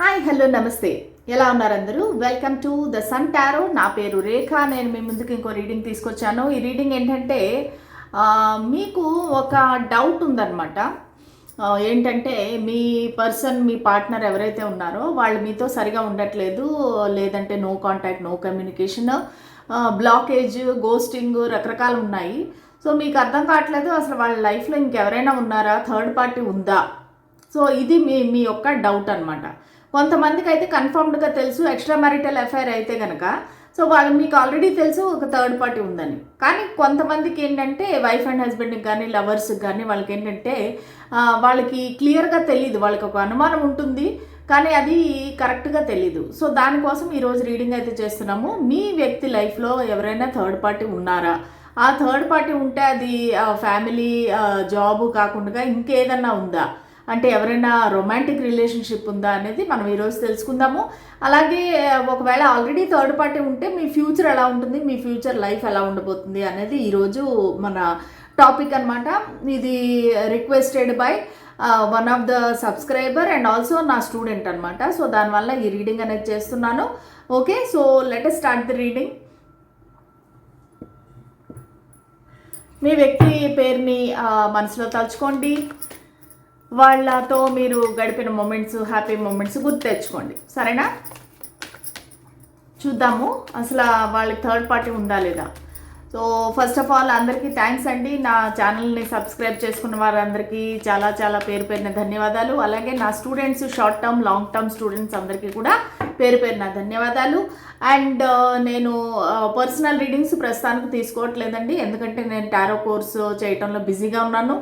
Hi hello నమస్తే. ఎలా ఉన్నారు అందరూ? Welcome to the sun tarot నా పేరు రేఖ నేను మీ ముందుకు ఇంకో రీడింగ్ తీసుకొచ్చాను. ఈ రీడింగ్ ఏంటంటే మీకు ఒక డౌట్ ఉందన్నమాట. ఏంటంటే మీ పర్సన్ మీ పార్ట్నర్ ఎవరైతే ఉన్నారో వాళ్ళు మీతో సరిగా ఉండట్లేదు. లేదంటే no contact no communication blockage ghosting రకరకాలు ఉన్నాయి. సో మీకు అర్థం కావట్లేదు. అసలు వాళ్ళ లైఫ్లో ఇంకెవరైనా ఉన్నారా? థర్డ్ పార్టీ ఉందా? సో ఇది మీ మీ యొక్క డౌట్ అనమాట కొంతమందికి అయితే కన్ఫర్మ్డ్గా తెలుసు ఎక్స్ట్రా మ్యారిటల్ అఫైర్ అయితే కనుక సో వాళ్ళు మీకు ఆల్రెడీ తెలుసు ఒక థర్డ్ పార్టీ ఉందని. కానీ కొంతమందికి ఏంటంటే వైఫ్ అండ్ హస్బెండ్కి కానీ లవర్స్కి కానీ వాళ్ళకి ఏంటంటే వాళ్ళకి క్లియర్గా తెలియదు వాళ్ళకి ఒక అనుమానం ఉంటుంది కానీ అది కరెక్ట్గా తెలీదు. సో దానికోసం ఈరోజు రీడింగ్ అయితే చేస్తున్నాము. మీ వ్యక్తి లైఫ్లో ఎవరైనా థర్డ్ పార్టీ ఉన్నారా? ఆ థర్డ్ పార్టీ ఉంటే అది ఫ్యామిలీ జాబ్ కాకుండా ఇంకేదన్నా ఉందా? అంటే ఎవరైనా రొమాంటిక్ రిలేషన్షిప్ ఉందా అనేది మనం ఈరోజు తెలుసుకుందాము. అలాగే ఒకవేళ ఆల్రెడీ థర్డ్ పార్టీ ఉంటే మీ ఫ్యూచర్ ఎలా ఉంటుంది మీ ఫ్యూచర్ లైఫ్ ఎలా ఉండబోతుంది అనేది ఈరోజు మన టాపిక్ అనమాట ఇది requested by one of the subscriber and also నా స్టూడెంట్ అనమాట సో దానివల్ల ఈ రీడింగ్ అనేది చేస్తున్నాను. Okay so let start the reading మీ వ్యక్తి పేరుని మనసులో తలుచుకోండి. వాళ్ళతో మీరు గడిపిన మూమెంట్స్ హ్యాపీ మూమెంట్స్ గుర్తు తెచ్చుకోండి. సరేనా? చూద్దాము. అసలు వాళ్ళకి థర్డ్ పార్టీ ఉందా లేదా? సో ఫస్ట్ ఆఫ్ ఆల్ అందరికీ థ్యాంక్స్ అండి. నా ఛానల్ని సబ్స్క్రైబ్ చేసుకున్న వారందరికీ చాలా చాలా పేరు పేరిన ధన్యవాదాలు. అలాగే నా students short term long term students అందరికీ కూడా పేరు పేరిన ధన్యవాదాలు. అండ్ నేను పర్సనల్ రీడింగ్స్ ప్రస్తుతానికి తీసుకోవట్లేదండి. ఎందుకంటే నేను టారో కోర్సు చేయటంలో బిజీగా ఉన్నాను.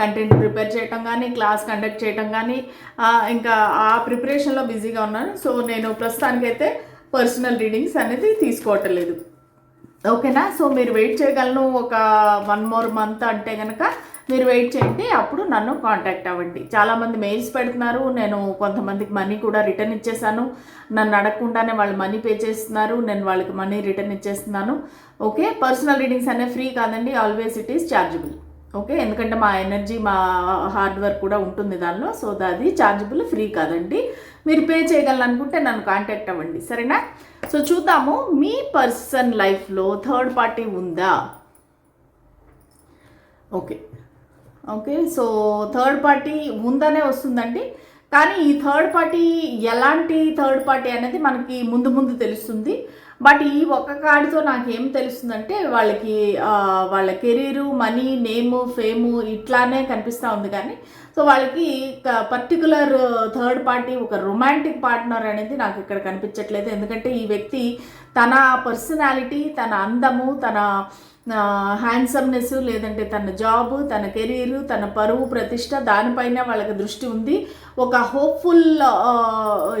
కంటెంట్ ప్రిపేర్ చేయటం కానీ క్లాస్ కండక్ట్ చేయటం కానీ ఇంకా ఆ ప్రిపరేషన్లో బిజీగా ఉన్నాను. సో నేను ప్రస్తుతానికైతే పర్సనల్ రీడింగ్స్ అనేది తీసుకోవటం లేదు ఓకేనా? సో మీరు వెయిట్ చేయగలను. ఒక వన్ మోర్ మంత్ అంటే కనుక మీరు వెయిట్ చేయండి అప్పుడు నన్ను కాంటాక్ట్ అవ్వండి. చాలామంది మెయిల్స్ పెడుతున్నారు నేను కొంతమందికి మనీ కూడా రిటర్న్ ఇచ్చేసాను. నన్ను అడగకుండానే వాళ్ళు మనీ పే చేస్తున్నారు నేను వాళ్ళకి మనీ రిటర్న్ ఇచ్చేస్తున్నాను. ఓకే పర్సనల్ రీడింగ్స్ అనేవి ఫ్రీ కాదండి always it is chargeable okay ఎందుకంటే మా ఎనర్జీ మా హార్డ్ వర్క్ కూడా ఉంటుంది దానిలో సో అది ఛార్జబుల్ ఫ్రీ కాదండి. మీరు పే చేయగలనుకుంటే నన్ను కాంటాక్ట్ అవ్వండి సరేనా? సో చూద్దాము మీ పర్సన్ లైఫ్లో థర్డ్ పార్టీ ఉందా? Okay okay so third party ఉందనే వస్తుందండి. కానీ ఈ థర్డ్ పార్టీ ఎలాంటి థర్డ్ పార్టీ అనేది మనకి ముందు ముందు తెలుస్తుంది. బట్ ఈ ఒక్క కార్డుతో నాకు ఏం తెలుస్తుందంటే వాళ్ళకి వాళ్ళ కెరీరు మనీ నేము ఫేము ఇట్లానే కనిపిస్తూ ఉంది కానీ. సో వాళ్ళకి పర్టికులర్ థర్డ్ పార్టీ ఒక రొమాంటిక్ పార్ట్నర్ అనేది నాకు ఇక్కడ కనిపించట్లేదు. ఎందుకంటే ఈ వ్యక్తి తన పర్సనాలిటీ తన అందము తన హ్యాండ్సమ్నెస్ లేదంటే తన జాబ్ తన కెరీర్ తన పరువు ప్రతిష్ట దానిపైన వాళ్ళకి దృష్టి ఉంది. ఒక హోప్ఫుల్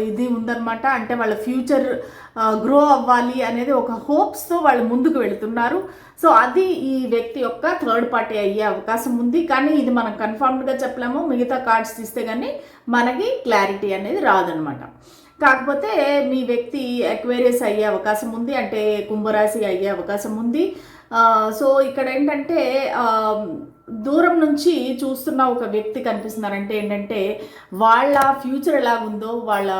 ఇది ఉందన్నమాట. అంటే వాళ్ళ ఫ్యూచర్ గ్రో అవ్వాలి అనేది ఒక హోప్స్తో వాళ్ళు ముందుకు వెళుతున్నారు. సో అది ఈ వ్యక్తి యొక్క థర్డ్ పార్టీ అయ్యే అవకాశం ఉంది. కానీ ఇది మనం కన్ఫర్మ్డ్గా చెప్పలేము. మిగతా కార్డ్స్ తీస్తే కానీ మనకి క్లారిటీ అనేది రాదనమాట కాకపోతే మీ వ్యక్తి ఎక్వేరియస్ అయ్యే అవకాశం ఉంది. అంటే కుంభరాశి అయ్యే అవకాశం ఉంది. సో ఇక్కడ ఏంటంటే దూరం నుంచి చూస్తున్న ఒక వ్యక్తి కనిపిస్తున్నారంటే ఏంటంటే వాళ్ళ ఫ్యూచర్ ఎలా ఉందో వాళ్ళ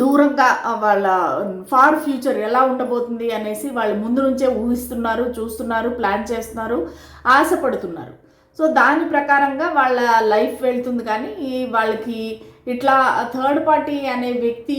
దూరంగా వాళ్ళ ఫార్ ఫ్యూచర్ ఎలా ఉండబోతుంది అనేసి వాళ్ళు ముందు నుంచే ఊహిస్తున్నారు చూస్తున్నారు ప్లాన్ చేస్తున్నారు ఆశపడుతున్నారు. సో దాని ప్రకారంగా వాళ్ళ లైఫ్ వెళ్తుంది కానీ ఈ వాళ్ళకి ఇట్లా థర్డ్ పార్టీ అనే వ్యక్తి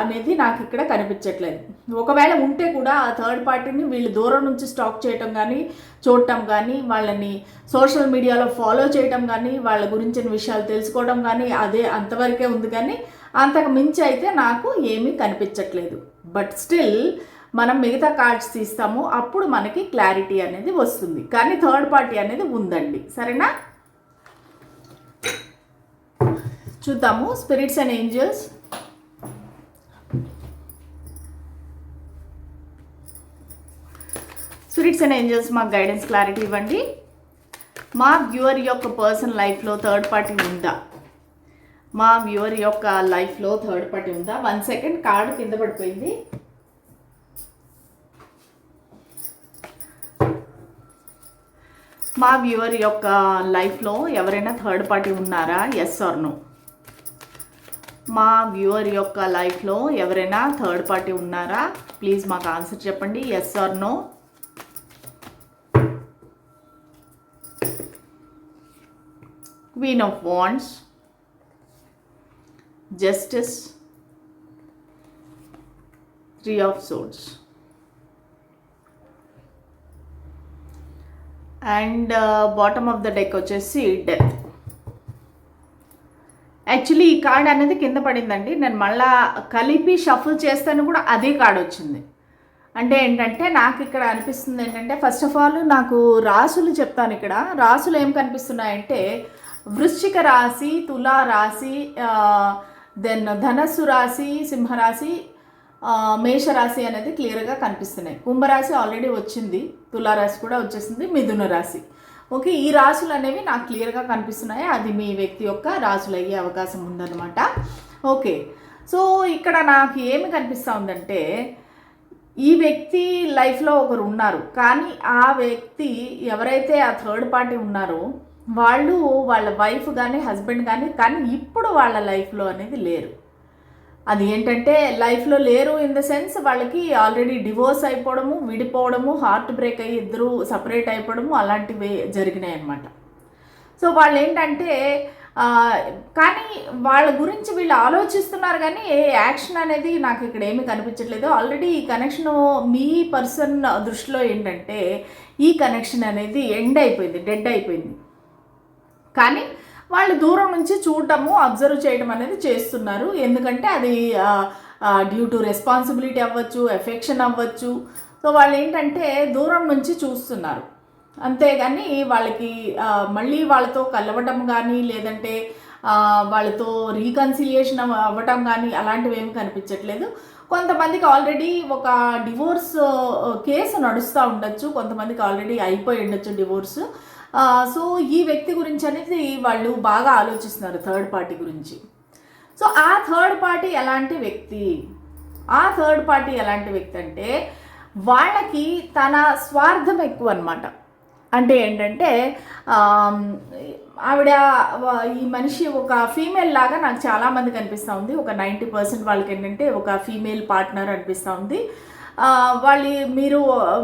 అనేది నాకు ఇక్కడ కనిపించట్లేదు. ఒకవేళ ఉంటే కూడా ఆ థర్డ్ పార్టీని వీళ్ళు దూరం నుంచి స్టాక్ చేయటం కానీ చూడటం కానీ వాళ్ళని సోషల్ మీడియాలో ఫాలో చేయటం కానీ వాళ్ళ గురించిన విషయాలు తెలుసుకోవడం కానీ అదే అంతవరకే ఉంది కానీ అంతకు మించి అయితే నాకు ఏమీ కనిపించట్లేదు. బట్ స్టిల్ మనం మిగతా కార్డ్స్ తీస్తాము అప్పుడు మనకి క్లారిటీ అనేది వస్తుంది. కానీ థర్డ్ పార్టీ అనేది ఉందండి. సరేనా? చూద్దాము. Spirits and angels spirits and angels మాకు గైడెన్స్ క్లారిటీ ఇవ్వండి. మా వ్యూవర్ యొక్క పర్సన్ లైఫ్లో థర్డ్ పార్టీ ఉందా? మా వ్యూవర్ యొక్క లైఫ్లో థర్డ్ పార్టీ ఉందా? వన్ సెకండ్ కార్డు కింద పడిపోయింది. మా వ్యూవర్ యొక్క లైఫ్లో ఎవరైనా థర్డ్ పార్టీ ఉన్నారా? ఎస్ ఆర్ నో మా వ్యూవర్ యొక్క లైఫ్లో ఎవరైనా థర్డ్ పార్టీ ఉన్నారా? ప్లీజ్ మాకు ఆన్సర్ చెప్పండి. Yes or no queen of wands justice three of swords and bottom of the deck వచ్చేసి డెత్ యాక్చువల్లీ ఈ కార్డ్ అనేది కింద పడిందండి. నేను మళ్ళా కలిపి షఫుల్ చేస్తాను కూడా అదే కార్డ్ వచ్చింది. అంటే ఏంటంటే నాకు ఇక్కడ అనిపిస్తుంది ఏంటంటే ఫస్ట్ ఆఫ్ ఆల్ నాకు రాసులు చెప్తాను ఇక్కడ. రాసులు ఏం కనిపిస్తున్నాయంటే వృశ్చిక రాశి తులా రాశి దెన్ ధనస్సు రాశి సింహరాశి మేషరాశి అనేది క్లియర్గా కనిపిస్తున్నాయి. కుంభరాశి ఆల్రెడీ వచ్చింది. తులారాశి కూడా వచ్చేసింది. మిథున రాశి ఓకే ఈ రాశులు అనేవి నాకు క్లియర్గా కనిపిస్తున్నాయి. అది మీ వ్యక్తి యొక్క రాశులు అయ్యే అవకాశం ఉందన్నమాట. ఓకే సో ఇక్కడ నాకు ఏమి కనిపిస్తూ ఉందంటే ఈ వ్యక్తి లైఫ్లో ఒకరు ఉన్నారు కానీ ఆ వ్యక్తి ఎవరైతే ఆ థర్డ్ పార్టీ ఉన్నారో వాళ్ళు వాళ్ళ వైఫ్ కానీ హస్బెండ్ కానీ కానీ ఇప్పుడు వాళ్ళ లైఫ్లో అనేది లేరు. అది ఏంటంటే లైఫ్లో లేరు ఇన్ ద సెన్స్ వాళ్ళకి ఆల్రెడీ డివోర్స్ అయిపోవడము విడిపోవడము హార్ట్ బ్రేక్ అయ్యి ఇద్దరు సపరేట్ అయిపోవడము అలాంటివి జరిగినాయి అనమాట సో వాళ్ళు ఏంటంటే కానీ వాళ్ళ గురించి వీళ్ళు ఆలోచిస్తున్నారు కానీ ఏ యాక్షన్ అనేది నాకు ఇక్కడ ఏమీ కనిపించట్లేదు. ఆల్రెడీ ఈ కనెక్షన్ మీ పర్సన్ దృష్టిలో ఏంటంటే ఈ కనెక్షన్ అనేది ఎండ్ అయిపోయింది డెడ్ అయిపోయింది. కానీ వాళ్ళు దూరం నుంచి చూడటము అబ్జర్వ్ చేయడం అనేది చేస్తున్నారు. ఎందుకంటే అది డ్యూ టు రెస్పాన్సిబిలిటీ అవ్వచ్చు ఎఫెక్షన్ అవ్వచ్చు. సో వాళ్ళు ఏంటంటే దూరం నుంచి చూస్తున్నారు. అంతేగాని వాళ్ళకి మళ్ళీ వాళ్ళతో కలవటం కానీ లేదంటే వాళ్ళతో రీకన్సిలియేషన్ అవ్వటం కానీ అలాంటివి ఏమి కనిపించట్లేదు. కొంతమందికి ఆల్రెడీ ఒక డివోర్స్ కేసు నడుస్తూ ఉండొచ్చు. కొంతమందికి ఆల్రెడీ అయిపోయి ఉండొచ్చు డివోర్స్ సో ఈ వ్యక్తి గురించి అనేది వాళ్ళు బాగా ఆలోచిస్తున్నారు థర్డ్ పార్టీ గురించి. సో ఆ థర్డ్ పార్టీ ఎలాంటి వ్యక్తి? ఆ థర్డ్ పార్టీ ఎలాంటి వ్యక్తి అంటే వాళ్ళకి తన స్వార్థం ఎక్కువ అనమాట అంటే ఏంటంటే ఆవిడ ఈ మనిషి ఒక ఫీమేల్ లాగా నాకు చాలామంది కనిపిస్తూ ఉంది. ఒక నైంటీ పర్సెంట్ వాళ్ళకి ఏంటంటే ఒక ఫీమేల్ పార్ట్నర్ అనిపిస్తూ ఉంది. వాళ్ళు మీరు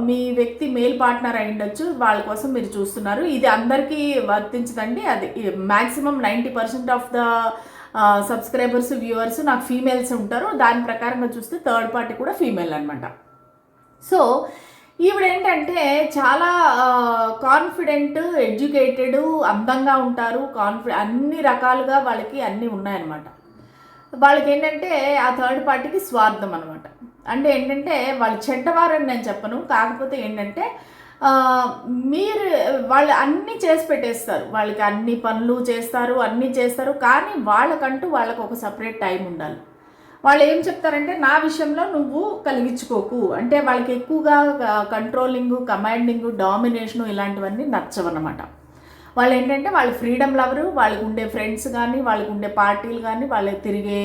మీ వ్యక్తి మేల్ పార్ట్నర్ అయి ఉండొచ్చు వాళ్ళ కోసం మీరు చూస్తున్నారు. ఇది అందరికీ వర్తించదండి. అది maximum ninety percent of the subscribers viewers నాకు ఫీమేల్స్ ఉంటారు. దాని ప్రకారంగా చూస్తే థర్డ్ పార్టీ కూడా ఫీమేల్ అనమాట సో ఈవిడ ఏంటంటే చాలా కాన్ఫిడెంట్ ఎడ్యుకేటెడ్ అందంగా ఉంటారు. కాన్ఫి అన్ని రకాలుగా వాళ్ళకి అన్నీ ఉన్నాయన్నమాట. వాళ్ళకి ఏంటంటే ఆ థర్డ్ పార్టీకి స్వార్థం అనమాట అంటే ఏంటంటే వాళ్ళు చెడ్డవారని నేను చెప్పను. కాకపోతే ఏంటంటే మీరు వాళ్ళు అన్నీ చేసి పెట్టేస్తారు. వాళ్ళకి అన్ని పనులు చేస్తారు అన్నీ చేస్తారు. కానీ వాళ్ళకంటూ వాళ్ళకు ఒక సపరేట్ టైం ఉండాలి. వాళ్ళు ఏం చెప్తారంటే నా విషయంలో నువ్వు కలిగించుకోకు. అంటే వాళ్ళకి ఎక్కువగా కంట్రోలింగ్ కమాండింగ్ డామినేషను ఇలాంటివన్నీ నచ్చవన్నమాట. వాళ్ళు ఏంటంటే వాళ్ళు ఫ్రీడమ్ లవరు వాళ్ళకు ఉండే ఫ్రెండ్స్ కానీ వాళ్ళకు ఉండే పార్టీలు కానీ వాళ్ళకి తిరిగే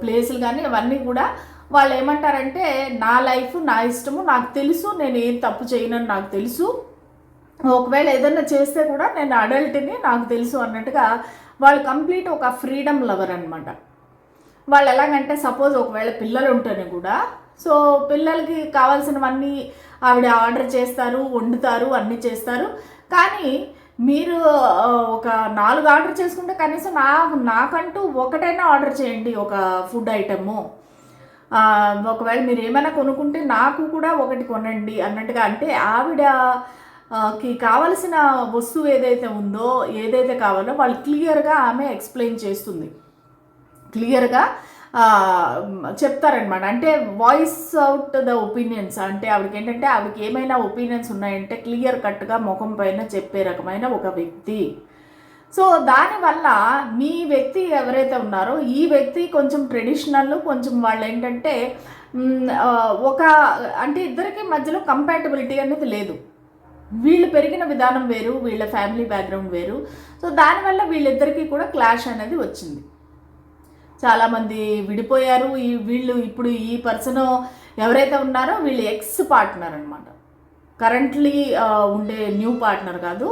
ప్లేసులు కానీ అవన్నీ కూడా వాళ్ళు ఏమంటారంటే నా లైఫ్ నా ఇష్టము నాకు తెలుసు నేను ఏం తప్పు చేయనని నాకు తెలుసు. ఒకవేళ ఏదైనా చేస్తే కూడా నేను అడల్ట్ని నాకు తెలుసు అన్నట్టుగా వాళ్ళు కంప్లీట్ ఒక ఫ్రీడమ్ లవర్ అనమాట వాళ్ళు ఎలాగంటే సపోజ్ ఒకవేళ పిల్లలు ఉంటేనే కూడా సో పిల్లలకి కావాల్సినవన్నీ ఆవిడ ఆర్డర్ చేస్తారు వండుతారు అన్నీ చేస్తారు. కానీ మీరు ఒక నాలుగు ఆర్డర్ చేసుకుంటే కనీసం నా నాకంటూ ఒకటైనా ఆర్డర్ చేయండి ఒక ఫుడ్ ఐటము. ఒకవేళ మీరు ఏమైనా కొనుక్కుంటే నాకు కూడా ఒకటి కొనండి అన్నట్టుగా అంటే ఆవిడ కి కావలసిన వస్తువు ఏదైతే ఉందో ఏదైతే కావాలో వాళ్ళు క్లియర్గా ఆమె ఎక్స్ప్లెయిన్ చేస్తుంది. క్లియర్గా చెప్తారనమాట అంటే వాయిస్ అవుట్ ద ఒపీనియన్స్. అంటే ఆవిడకి ఏంటంటే ఆవిడకి ఏమైనా ఒపీనియన్స్ ఉన్నాయంటే క్లియర్ కట్గా ముఖం పైన చెప్పే రకమైన ఒక వ్యక్తి. సో దానివల్ల మీ వ్యక్తి ఎవరైతే ఉన్నారో ఈ వ్యక్తి కొంచెం ట్రెడిషనల్ కొంచెం వాళ్ళు ఏంటంటే ఒక అంటే ఇద్దరికి మధ్యలో కంపాటబిలిటీ అనేది లేదు. వీళ్ళు పెరిగిన విధానం వేరు వీళ్ళ ఫ్యామిలీ బ్యాక్గ్రౌండ్ వేరు. సో దానివల్ల వీళ్ళిద్దరికీ కూడా క్లాష్ అనేది వచ్చింది. చాలామంది విడిపోయారు. ఈ వీళ్ళు ఇప్పుడు ఈ పర్సన్ ఎవరైతే ఉన్నారో వీళ్ళు ఎక్స్ పార్ట్నర్ అనమాట కరెంట్లీ ఉండే న్యూ పార్ట్నర్ కాదు.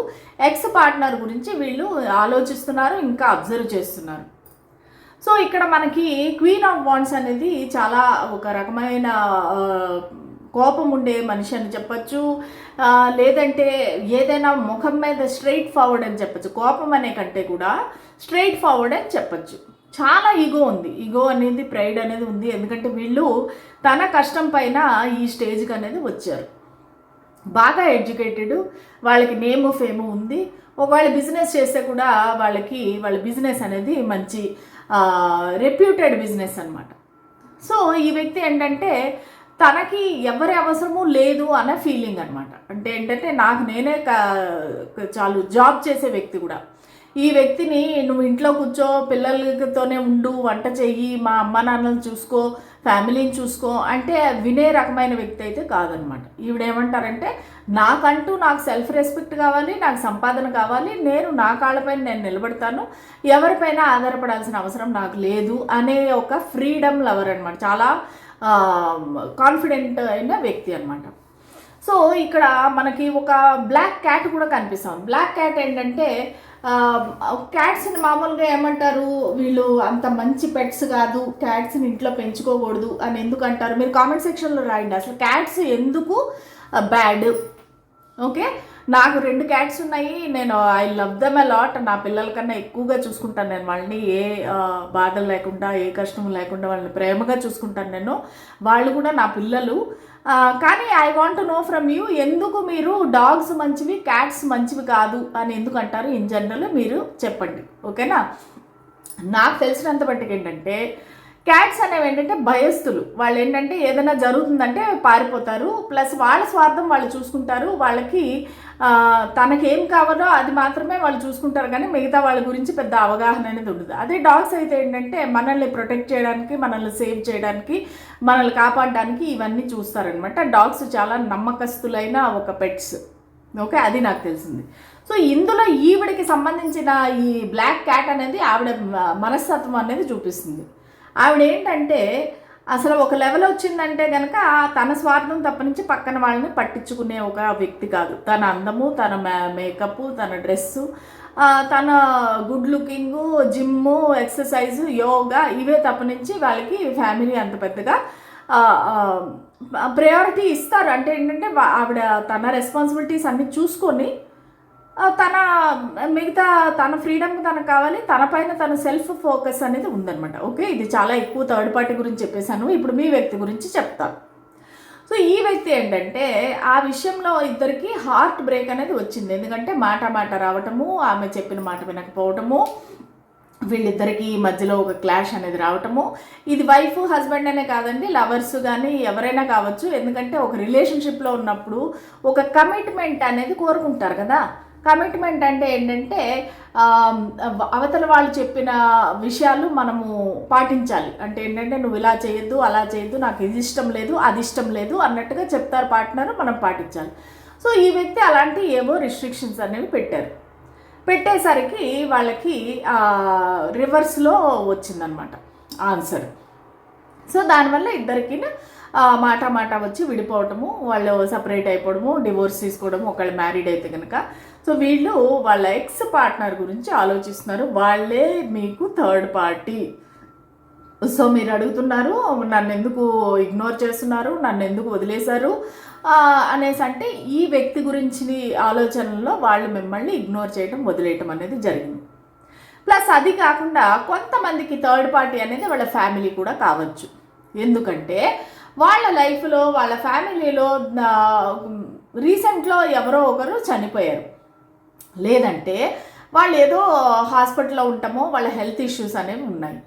ఎక్స్ పార్ట్నర్ గురించి వీళ్ళు ఆలోచిస్తున్నారు ఇంకా అబ్జర్వ్ చేస్తున్నారు. సో ఇక్కడ మనకి క్వీన్ ఆఫ్ వాండ్స్ అనేది చాలా ఒక రకమైన కోపం ఉండే మనిషి అని చెప్పచ్చు. లేదంటే ఏదైనా ముఖం మీద స్ట్రైట్ ఫార్వర్డ్ అని చెప్పచ్చు. కోపం అనే కంటే కూడా స్ట్రైట్ ఫార్వర్డ్ అని చెప్పచ్చు. చాలా ఈగో ఉంది. ఈగో అనేది ప్రైడ్ అనేది ఉంది. ఎందుకంటే వీళ్ళు తన కష్టం పైన ఈ స్టేజ్కి అనేది వచ్చారు. బాగా ఎడ్యుకేటెడ్ వాళ్ళకి నేమ్ ఫేము ఉంది. ఒకవేళ బిజినెస్ చేస్తే కూడా వాళ్ళకి వాళ్ళ బిజినెస్ అనేది మంచి రెప్యూటెడ్ బిజినెస్ అనమాట సో ఈ వ్యక్తి ఏంటంటే తనకి ఎవరి అవసరము లేదు అనే ఫీలింగ్ అనమాట అంటే ఏంటంటే నాకు నేనే చాలు జాబ్ చేసే వ్యక్తి కూడా. ఈ వ్యక్తిని నువ్వు ఇంట్లో కూర్చో పిల్లలతోనే ఉండు వంట చెయ్యి మా అమ్మ నాన్నలు చూసుకో ఫ్యామిలీని చూసుకో అంటే వినే రకమైన వ్యక్తి అయితే కాదనమాట. ఈవిడేమంటారంటే నాకంటూ నాకు సెల్ఫ్ రెస్పెక్ట్ కావాలి నాకు సంపాదన కావాలి నేను నా కాళ్ళపైన నేను నిలబడతాను ఎవరిపైన ఆధారపడాల్సిన అవసరం నాకు లేదు అనే ఒక ఫ్రీడమ్ లవర్ అనమాట. చాలా కాన్ఫిడెంట్ అయిన వ్యక్తి అనమాట. సో ఇక్కడ మనకి ఒక బ్లాక్ క్యాట్ కూడా కనిపిస్తాం బ్లాక్ క్యాట్ ఏంటంటే క్యాట్స్ని మామూలుగా ఏమంటారు? వీళ్ళు అంత మంచి పెట్స్ కాదు. క్యాట్స్ని ఇంట్లో పెంచుకోకూడదు అని ఎందుకు అంటారు మీరు కామెంట్ సెక్షన్లో రాయండి. అసలు క్యాట్స్ ఎందుకు బ్యాడ్ ఓకే నాకు రెండు క్యాట్స్ ఉన్నాయి. నేను ఐ లవ్ దమ్ అలాట్ నా పిల్లల కన్నా ఎక్కువగా చూసుకుంటాను నేను. వాళ్ళని ఏ బాధలు లేకుండా ఏ కష్టం లేకుండా వాళ్ళని ప్రేమగా చూసుకుంటాను నేను. వాళ్ళు కూడా నా పిల్లలు. కానీ I want know from you ఎందుకు మీరు డాగ్స్ మంచివి క్యాట్స్ మంచివి కాదు అని ఎందుకు అంటారు? ఇన్ జనరల్ మీరు చెప్పండి. ఓకేనా నాకు తెలిసినంత మట్టుకు ఏంటంటే క్యాట్స్ అనేవి ఏంటంటే భయస్థులు. వాళ్ళు ఏంటంటే ఏదైనా జరుగుతుందంటే పారిపోతారు. ప్లస్ వాళ్ళ స్వార్థం వాళ్ళు చూసుకుంటారు. వాళ్ళకి తనకి తనకేం కావాలో అది మాత్రమే వాళ్ళు చూసుకుంటారు. కానీ మిగతా వాళ్ళ గురించి పెద్ద అవగాహన అనేది ఉండదు. అదే డాగ్స్ అయితే ఏంటంటే మనల్ని ప్రొటెక్ట్ చేయడానికి మనల్ని సేవ్ చేయడానికి మనల్ని కాపాడడానికి ఇవన్నీ చూస్తారనమాట డాగ్స్ చాలా నమ్మకస్తులైన ఒక పెట్స్ ఓకే అది నాకు తెలిసింది. సో ఇందులో ఈవిడకి సంబంధించిన ఈ బ్లాక్ క్యాట్ అనేది ఆవిడ మనస్తత్వం అనేది చూపిస్తుంది. ఆవిడ ఏంటంటే అసలు ఒక లెవెల్ వచ్చిందంటే కనుక తన స్వార్థం తప్పనించి పక్కన వాళ్ళని పట్టించుకునే ఒక వ్యక్తి కాదు. తన అందము తన మేకప్ తన డ్రెస్సు తన good looking gym exercise yoga ఇవే తప్పనించి వాళ్ళకి ఫ్యామిలీ అంత పెద్దగా ప్రయారిటీ ఇస్తారు. అంటే ఏంటంటే ఆవిడ తన రెస్పాన్సిబిలిటీస్ అన్ని చూసుకొని తన మిగతా తన ఫ్రీడమ్ తనకు కావాలి తన పైన తన సెల్ఫ్ ఫోకస్ అనేది ఉందనమాట ఓకే ఇది చాలా ఎక్కువ థర్డ్ పార్టీ గురించి చెప్పేశాను. ఇప్పుడు మీ వ్యక్తి గురించి చెప్తాను సో ఈ వ్యక్తి ఏంటంటే ఆ విషయంలో ఇద్దరికి హార్ట్ బ్రేక్ అనేది వచ్చింది. ఎందుకంటే మాట మాట రావటము ఆమె చెప్పిన మాట వినకపోవటము వీళ్ళిద్దరికీ మధ్యలో ఒక క్లాష్ అనేది రావటము. ఇది వైఫ్ హస్బెండ్ అనే కాదండి లవర్స్ కానీ ఎవరైనా కావచ్చు. ఎందుకంటే ఒక రిలేషన్షిప్లో ఉన్నప్పుడు ఒక కమిట్మెంట్ అనేది కోరుకుంటారు కదా. కమిట్మెంట్ అంటే ఏంటంటే అవతల వాళ్ళు చెప్పిన విషయాలు మనము పాటించాలి. అంటే ఏంటంటే నువ్వు ఇలా చేయొద్దు అలా చేయొద్దు నాకు ఇది ఇష్టం లేదు అది ఇష్టం లేదు అన్నట్టుగా చెప్తారు పార్ట్నర్ మనం పాటించాలి. సో ఈ వ్యక్తి అలాంటి ఏవో రిస్ట్రిక్షన్స్ అనేవి పెట్టారు. పెట్టేసరికి వాళ్ళకి రివర్స్లో వచ్చిందనమాట ఆన్సర్. సో దానివల్ల ఇద్దరికి మాట మాట వచ్చి విడిపోవటము వాళ్ళు సపరేట్ అయిపోవడము డివోర్స్ తీసుకోవడము ఒకళ్ళు మ్యారీడ్ అయితే కనుక సో వీళ్ళు వాళ్ళ ఎక్స్ పార్ట్నర్ గురించి ఆలోచిస్తున్నారు. వాళ్ళే మీకు థర్డ్ పార్టీ సో మీరు అడుగుతున్నారు నన్ను ఎందుకు ఇగ్నోర్ చేస్తున్నారు నన్ను ఎందుకు వదిలేశారు అనేసి అంటే ఈ వ్యక్తి గురించి ఆలోచనలో వాళ్ళు మిమ్మల్ని ఇగ్నోర్ చేయడం వదిలేయటం అనేది జరిగింది. ప్లస్ అది కాకుండా కొంతమందికి థర్డ్ పార్టీ అనేది వాళ్ళ ఫ్యామిలీ కూడా కావచ్చు. ఎందుకంటే వాళ్ళ లైఫ్లో వాళ్ళ ఫ్యామిలీలో రీసెంట్లో ఎవరో ఒకరు చనిపోయారు. లేదంటే వాళ్ళు ఏదో హాస్పిటల్లో ఉంటామో వాళ్ళ హెల్త్ ఇష్యూస్ అనేవి ఉన్నాయి.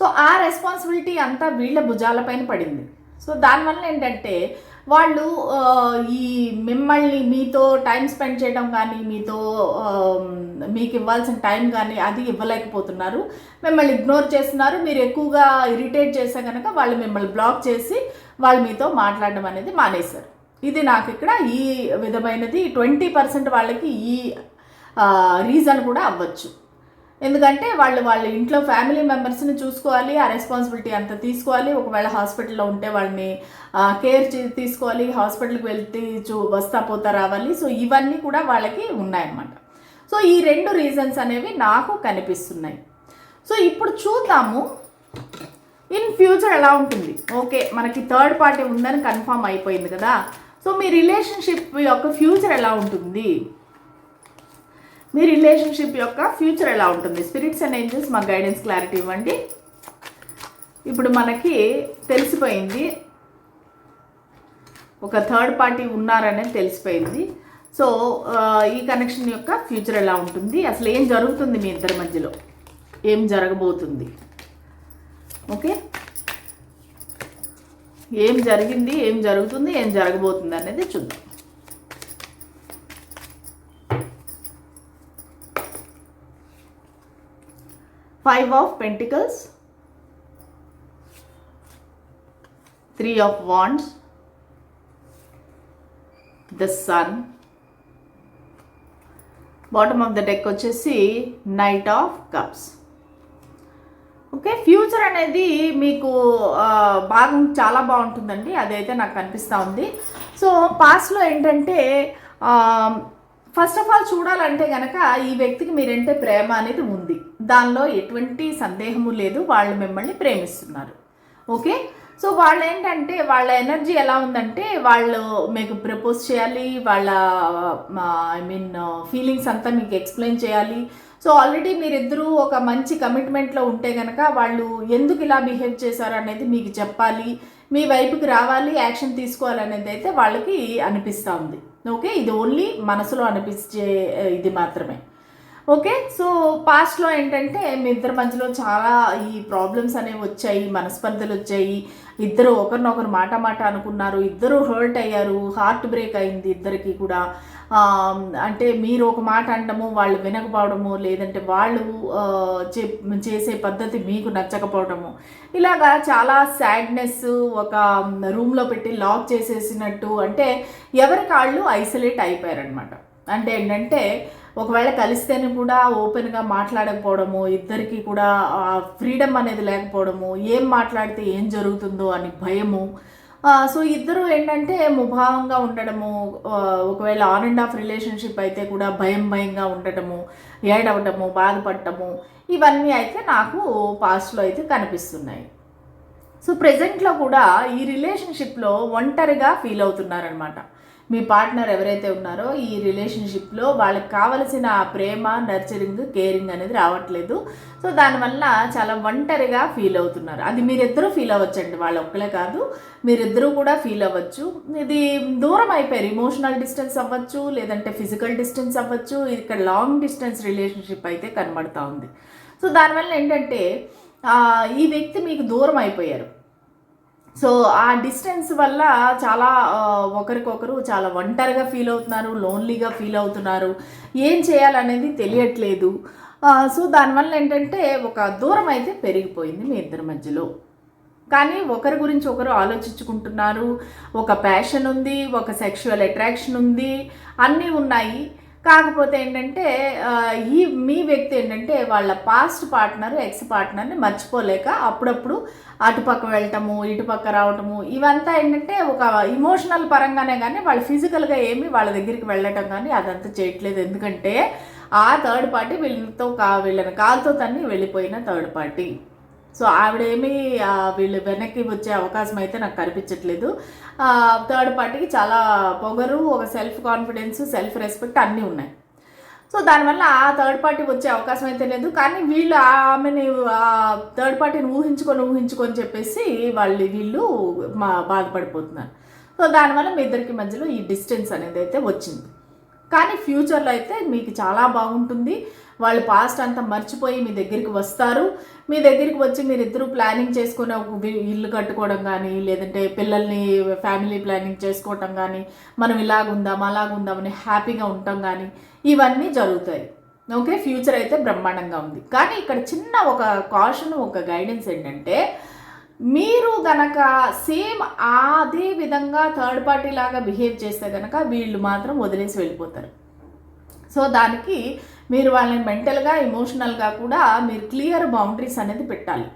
సో ఆ రెస్పాన్సిబిలిటీ అంతా వీళ్ళ భుజాలపైన పడింది. సో దానివల్ల ఏంటంటే వాళ్ళు ఈ మిమ్మల్ని మీతో టైం స్పెండ్ చేయడం కానీ మీతో మీకు ఇవ్వాల్సిన టైం కానీ అది ఇవ్వలేకపోతున్నారు. మిమ్మల్ని ఇగ్నోర్ చేస్తున్నారు. మీరు ఎక్కువగా ఇరిటేట్ చేస్తే కనుక వాళ్ళు మిమ్మల్ని బ్లాక్ చేసి వాళ్ళు మీతో మాట్లాడడం అనేది మానేశారు. ఇది నాకు ఇక్కడ ఈ విధమైనది. ట్వంటీ పర్సెంట్ వాళ్ళకి ఈ రీజన్ కూడా అవ్వచ్చు. ఎందుకంటే వాళ్ళు వాళ్ళ ఇంట్లో ఫ్యామిలీ మెంబర్స్ని చూసుకోవాలి ఆ రెస్పాన్సిబిలిటీ అంతా తీసుకోవాలి. ఒకవేళ హాస్పిటల్లో ఉంటే వాళ్ళని కేర్ తీసుకోవాలి హాస్పిటల్కి వెళ్తే చూ వస్తా పోతా రావాలి. సో ఇవన్నీ కూడా వాళ్ళకి ఉన్నాయన్నమాట. సో ఈ రెండు రీజన్స్ అనేవి నాకు కనిపిస్తున్నాయి. సో ఇప్పుడు చూద్దాము. ఇన్ ఫ్యూచర్ ఎలా ఉంటుంది? ఓకే మనకి థర్డ్ పార్టీ ఉందని కన్ఫామ్ అయిపోయింది కదా. సో మీ రిలేషన్షిప్ యొక్క ఫ్యూచర్ ఎలా ఉంటుంది? మీ రిలేషన్షిప్ యొక్క ఫ్యూచర్ ఎలా ఉంటుంది? స్పిరిట్స్ అండ్ ఏంజల్స్ మాకు గైడెన్స్ క్లారిటీ ఇవ్వండి. ఇప్పుడు మనకి తెలిసిపోయింది. ఒక థర్డ్ పార్టీ ఉన్నారనేది తెలిసిపోయింది. సో ఈ కనెక్షన్ యొక్క ఫ్యూచర్ ఎలా ఉంటుంది? అసలు ఏం జరుగుతుంది మీ ఇద్దరి మధ్యలో? ఏం జరగబోతుంది? ఓకే? ఏం జరిగింది ఏం జరుగుతుంది ఏం జరగబోతుంది అనేది చూద్దాం. Five of pentacles three of wands the sun. Bottom of the deck వచ్చేసి knight of cups. Okay future అనేది మీకు బాగా చాలా బాగుంటుందండి. అదైతే నాకు కనిపిస్తూ ఉంది. సో పాస్ట్లో ఏంటంటే ఫస్ట్ ఆఫ్ ఆల్ చూడాలంటే కనుక ఈ వ్యక్తికి మీరంటే ప్రేమ అనేది ఉంది. దానిలో ఎటువంటి సందేహము లేదు. వాళ్ళు మిమ్మల్ని ప్రేమిస్తున్నారు. ఓకే? సో వాళ్ళు ఏంటంటే వాళ్ళ ఎనర్జీ ఎలా ఉందంటే వాళ్ళు మీకు ప్రపోజ్ చేయాలి. వాళ్ళ ఐ మీన్ ఫీలింగ్స్ అంతా మీకు ఎక్స్ప్లెయిన్ చేయాలి. సో ఆల్రెడీ మీరిద్దరూ ఒక మంచి కమిట్మెంట్లో ఉంటే కనుక వాళ్ళు ఎందుకు ఇలా బిహేవ్ చేశారు అనేది మీకు చెప్పాలి. మీ వైపుకి రావాలి యాక్షన్ తీసుకోవాలనేది అయితే వాళ్ళకి అనిపిస్తూ ఉంది. ఓకే? ఇది ఓన్లీ మనసులో అనిపించే ఇది మాత్రమే. ఓకే సో పాస్ట్లో ఏంటంటే మీ ఇద్దరి మధ్యలో చాలా ఈ ప్రాబ్లమ్స్ అనేవి వచ్చాయి మనస్పర్ధలు వచ్చాయి. ఇద్దరు ఒకరినొకరు మాట మాట అనుకున్నారు ఇద్దరు హర్ట్ అయ్యారు హార్ట్ బ్రేక్ అయింది ఇద్దరికి కూడా. అంటే మీరు ఒక మాట అనడము వాళ్ళు వినకపోవడము లేదంటే వాళ్ళు చే చేసే పద్ధతి మీకు నచ్చకపోవడము. ఇలాగా చాలా సాడ్నెస్ ఒక రూమ్లో పెట్టి లాక్ చేసేసినట్టు అంటే ఎవరి కాళ్ళు ఐసోలేట్ అయిపోయారనమాట అంటే ఏంటంటే ఒకవేళ కలిస్తేనే కూడా ఓపెన్గా మాట్లాడకపోవడము ఇద్దరికి కూడా ఫ్రీడమ్ అనేది లేకపోవడము ఏం మాట్లాడితే ఏం జరుగుతుందో అని భయము. సో ఇద్దరు ఏంటంటే ముభావంగా ఉండడము ఒకవేళ ఆన్ అండ్ ఆఫ్ రిలేషన్షిప్ అయితే కూడా భయం భయంగా ఉండటము ఏడవటము బాధపడటము ఇవన్నీ అయితే నాకు పాస్ట్లో అయితే కనిపిస్తున్నాయి. సో ప్రజెంట్లో కూడా ఈ రిలేషన్షిప్లో ఒంటరిగా ఫీల్ అవుతున్నారనమాట మీ పార్ట్నర్ ఎవరైతే ఉన్నారో ఈ రిలేషన్షిప్లో వాళ్ళకి కావలసిన ప్రేమ నర్చరింగ్ కేరింగ్ అనేది రావట్లేదు. సో దానివల్ల చాలా ఒంటరిగా ఫీల్ అవుతున్నారు. అది మీరిద్దరూ ఫీల్ అవ్వచ్చండి. వాళ్ళు ఒక్కలే కాదు. మీరిద్దరూ కూడా ఫీల్ అవ్వచ్చు. ఇది దూరం అయిపోయారు. ఇమోషనల్ డిస్టెన్స్ అవ్వచ్చు లేదంటే ఫిజికల్ డిస్టెన్స్ అవ్వచ్చు. ఇక్కడ లాంగ్ డిస్టెన్స్ రిలేషన్షిప్ అయితే కనబడతా ఉంది. సో దానివల్ల ఏంటంటే ఈ వ్యక్తి మీకు దూరం అయిపోయారు. సో ఆ డిస్టెన్స్ వల్ల చాలా ఒకరికొకరు చాలా ఒంటరిగా ఫీల్ అవుతున్నారు లోన్లీగా ఫీల్ అవుతున్నారు. ఏం చేయాలనేది తెలియట్లేదు. సో దానివల్ల ఏంటంటే ఒక దూరం అయితే పెరిగిపోయింది మీ ఇద్దరి మధ్యలో. కానీ ఒకరి గురించి ఒకరు ఆలోచించుకుంటున్నారు ఒక ప్యాషన్ ఉంది ఒక సెక్షువల్ అట్రాక్షన్ ఉంది అన్నీ ఉన్నాయి. కాకపోతే ఏంటంటే ఈ మీ వ్యక్తి ఏంటంటే వాళ్ళ పాస్ట్ పార్ట్నర్ ఎక్స్ పార్ట్నర్ని మర్చిపోలేక అప్పుడప్పుడు అటుపక్క వెళ్ళటము ఇటుపక్క రావటము ఇవంతా ఏంటంటే ఒక ఇమోషనల్ పరంగానే కానీ వాళ్ళు ఫిజికల్గా ఏమి వాళ్ళ దగ్గరికి వెళ్ళటం కానీ అదంతా చేయట్లేదు. ఎందుకంటే ఆ థర్డ్ పార్టీ వీళ్ళతో కా వీళ్ళని కాలుతో తన్ని వెళ్ళిపోయిన థర్డ్ పార్టీ సో ఆవిడేమి వీళ్ళు వెనక్కి వచ్చే అవకాశం అయితే నాకు కనిపించట్లేదు. థర్డ్ పార్టీకి చాలా పొగరు ఒక సెల్ఫ్ కాన్ఫిడెన్స్ సెల్ఫ్ రెస్పెక్ట్ అన్నీ ఉన్నాయి. సో దానివల్ల ఆ థర్డ్ పార్టీ వచ్చే అవకాశం అయితే లేదు. కానీ వీళ్ళు ఆమెని ఆ థర్డ్ పార్టీని ఊహించుకొని ఊహించుకొని చెప్పేసి వాళ్ళు వీళ్ళు మా బాధపడిపోతున్నారు. సో దానివల్ల మీ ఇద్దరికి మధ్యలో ఈ డిస్టెన్స్ అనేది అయితే వచ్చింది. కానీ ఫ్యూచర్లో అయితే మీకు చాలా బాగుంటుంది. వాళ్ళు పాస్ట్ అంతా మర్చిపోయి మీ దగ్గరికి వస్తారు. మీ దగ్గరికి వచ్చి మీరు ఇద్దరు ప్లానింగ్ చేసుకుని ఒక ఇల్లు కట్టుకోవడం కానీ లేదంటే పిల్లల్ని ఫ్యామిలీ ప్లానింగ్ చేసుకోవటం కానీ మనం ఇలాగుందాం అలాగుందామని హ్యాపీగా ఉంటాం కానీ ఇవన్నీ జరుగుతాయి. ఓకే ఫ్యూచర్ అయితే బ్రహ్మాండంగా ఉంది. కానీ ఇక్కడ చిన్న ఒక కాషన్ ఒక గైడెన్స్ ఏంటంటే మీరు గనక సేమ్ అదే విధంగా థర్డ్ పార్టీ లాగా బిహేవ్ చేస్తే గనక వీళ్ళు మాత్రం వదిలేసి వెళ్ళిపోతారు. సో దానికి మీరు వాళ్ళని మెంటల్గా ఎమోషనల్గా కూడా మీరు క్లియర్ బౌండరీస్ అనేది పెట్టాలి.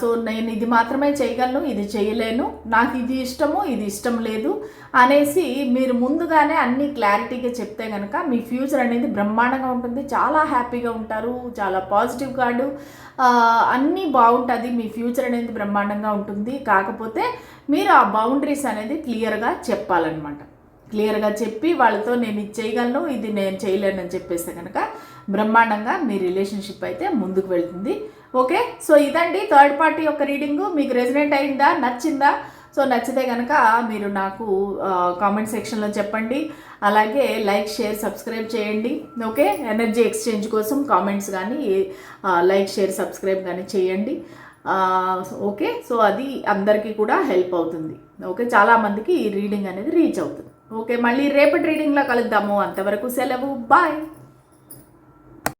సో నేను ఇది మాత్రమే చేయగలను ఇది చేయలేను నాకు ఇది ఇష్టము ఇది ఇష్టం లేదు అనేసి మీరు ముందుగానే అన్ని క్లారిటీగా చెప్తే కనుక మీ ఫ్యూచర్ అనేది బ్రహ్మాండంగా ఉంటుంది. చాలా హ్యాపీగా ఉంటారు చాలా పాజిటివ్ గాడు అన్నీ బాగుంటుంది మీ ఫ్యూచర్ అనేది బ్రహ్మాండంగా ఉంటుంది. కాకపోతే మీరు ఆ బౌండరీస్ అనేది క్లియర్గా చెప్పాలన్నమాట. క్లియర్గా చెప్పి వాళ్ళతో నేను ఇది చేయగలను ఇది నేను చేయలేను అని చెప్పేస్తే కనుక బ్రహ్మాండంగా మీ రిలేషన్షిప్ అయితే ముందుకు వెళ్తుంది. ఓకే? సో ఇదండి థర్డ్ పార్టీ యొక్క రీడింగు. మీకు రెసిడెంట్ అయిందా? నచ్చిందా? సో నచ్చితే కనుక మీరు నాకు కామెంట్ సెక్షన్లో చెప్పండి. అలాగే లైక్ షేర్ సబ్స్క్రైబ్ చేయండి. ఓకే? ఎనర్జీ ఎక్స్చేంజ్ కోసం కామెంట్స్ కానీ లైక్ షేర్ సబ్స్క్రైబ్ కానీ చేయండి. ఓకే? సో అది అందరికీ కూడా హెల్ప్ అవుతుంది. ఓకే? చాలామందికి ఈ రీడింగ్ అనేది రీచ్ అవుతుంది. ఓకే మళ్ళీ రేపటి రీడింగ్లో కలుద్దాము. అంతవరకు సెలవు బాయ్.